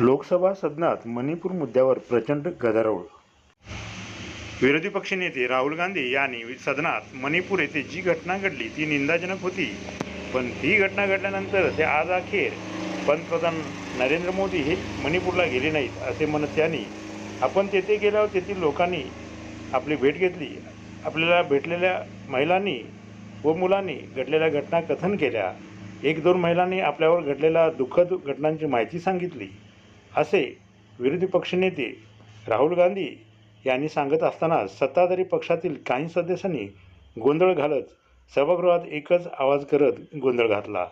लोकसभा सदनात मणिपूर मुद्द्यावर प्रचंड गदारोळ. विरोधी पक्षनेते राहुल गांधी यांनी सदनात मणिपूर येथे जी घटना घडली ती निंदाजनक होती. पण ही घटना घडल्यानंतर ते आज अखेर पंतप्रधान नरेंद्र मोदी हे मणिपूरला गेले नाहीत असे म्हणत त्यांनी आपण तेथे गेल्यावर तेथील लोकांनी आपली भेट घेतली. आपल्याला भेटलेल्या महिलांनी व मुलांनी घडलेल्या घटना कथन केल्या. एक दोन महिलांनी आपल्यावर घडलेल्या दुःखद घटनांची माहिती सांगितली. असे विरोधी पक्षनेते राहुल गांधी यांनी सांगत असताना सत्ताधारी पक्षातील काही सदस्यांनी गोंधळ घालत सभागृहात एकच आवाज करत गोंधळ घातला.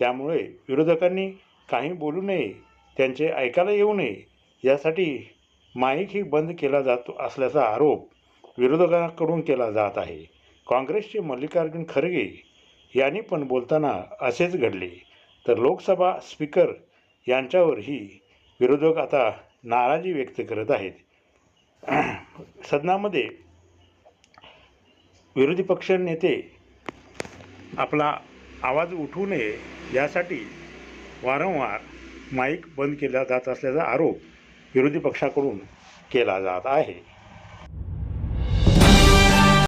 त्यामुळे विरोधकांनी काही बोलू नये त्यांचे ऐकायला येऊ नये यासाठी माईकही बंद केला जातो असल्याचा आरोप विरोधकांकडून केला जात आहे. काँग्रेसचे मल्लिकार्जुन खरगे यांनी पण बोलताना असेच घडले. तर लोकसभा स्पीकर यांच्यावरही विरोधक आता नाराजी व्यक्त करत आहेत. सदनामध्ये विरोधी पक्ष नेते आपला आवाज उठवू नये यासाठी वारंवार माईक बंद केला जात असल्याचा आरोप विरोधी पक्षाकडून केला जात आहे.